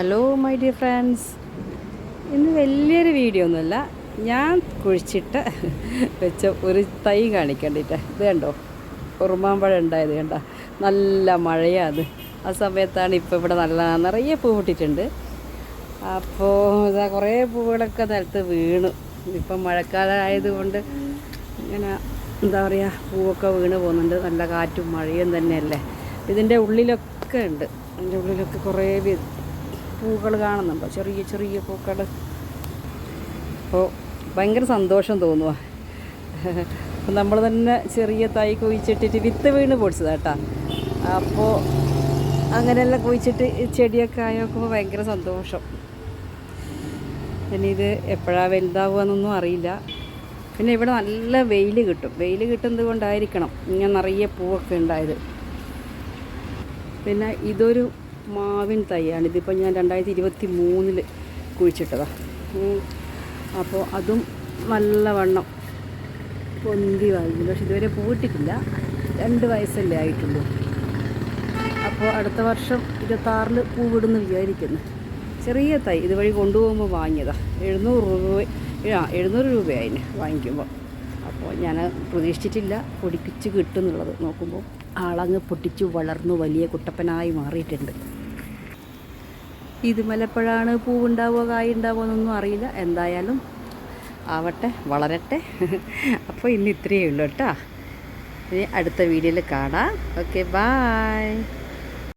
Dear friends ഇന്ന് വലിയൊരു video ഒന്നുമല്ല. ഞാൻ കുഴിച്ചിട്ട് വെച്ച ഒരു തൈ കാണിക്കണ്ടിട്ട്. ഇത് കണ്ടോ? ഉറുമാമ്പഴം ഉണ്ടായത് കണ്ട? നല്ല മഴയാണ് ആ സമയത്താണ് ഇപ്പോൾ ഇവിടെ നല്ല നിറയെ പൂ പൊട്ടിയിട്ടുണ്ട്. അപ്പോൾ ഇതാ കുറേ പൂവുകളൊക്കെ നിലത്ത് വീണു. ഇപ്പം മഴക്കാലമായതുകൊണ്ട് ഇങ്ങനെ എന്താ പറയുക പൂവൊക്കെ വീണ് പോകുന്നുണ്ട്. നല്ല കാറ്റും മഴയും തന്നെയല്ലേ. ഇതിന്റെ ഉള്ളിലൊക്കെ ഉണ്ട്. അതിന്റെ ഉള്ളിലൊക്കെ കുറേ പൂക്കൾ കാണുന്നുണ്ടോ? ചെറിയ ചെറിയ പൂക്കൾ അപ്പോൾ ഭയങ്കര സന്തോഷം തോന്നുക അപ്പം നമ്മൾ തന്നെ ചെറിയ തൈ കുഴിച്ചിട്ടിട്ട് വിത്ത് വീണ് പൊടിച്ചതാട്ടാ അപ്പോൾ അങ്ങനെയെല്ലാം കുഴിച്ചിട്ട് ചെടിയൊക്കെ ആയോക്കുമ്പോൾ ഭയങ്കര സന്തോഷം. പിന്നെ ഇത് എപ്പോഴാണ് വലുതാവുകയെന്നൊന്നും അറിയില്ല. പിന്നെ ഇവിടെ നല്ല വെയിൽ കിട്ടും. വെയിൽ കിട്ടുന്നത് കൊണ്ടായിരിക്കണം ഇങ്ങനെ നിറയെ പൂവൊക്കെ ഉണ്ടായത്. പിന്നെ ഇതൊരു മാവിൻ തൈയാണ്. ഇതിപ്പോൾ ഞാൻ രണ്ടായിരത്തി ഇരുപത്തി മൂന്നിൽ കുഴിച്ചിട്ടതാണ് അപ്പോൾ അതും നല്ലവണ്ണം പൊന്തി വാങ്ങി പക്ഷെ ഇതുവരെ പൂവിട്ടിട്ടില്ല. രണ്ട് വയസ്സല്ലേ ആയിട്ടുള്ളൂ. അപ്പോൾ അടുത്ത വർഷം ഇരുപത്താറിൽ പൂവിടുന്ന് വിചാരിക്കുന്നു. ചെറിയ തൈ ഇതുവഴി കൊണ്ടുപോകുമ്പോൾ വാങ്ങിയതാണ് എഴുന്നൂറ് രൂപ ആ എഴുന്നൂറ് രൂപയായിന് വാങ്ങിക്കുമ്പോൾ അപ്പോൾ ഞാൻ പ്രതീക്ഷിച്ചിട്ടില്ല. പൊടിപ്പിച്ച് കിട്ടുന്നുള്ളത് നോക്കുമ്പോൾ ആളങ്ങ് പൊട്ടിച്ച് വളർന്നു വലിയ കുട്ടപ്പനായി മാറിയിട്ടുണ്ട്. ഇത് മലപ്പോഴാണ് പൂവുണ്ടാവുക കായ് ഉണ്ടാവുക എന്നൊന്നും അറിയില്ല. എന്തായാലും ആവട്ടെ വളരട്ടെ. അപ്പോൾ ഇന്ന് ഇത്രയേ ഉള്ളൂ കേട്ടോ. ഇനി അടുത്ത വീഡിയോയിൽ കാണാം. Okay bye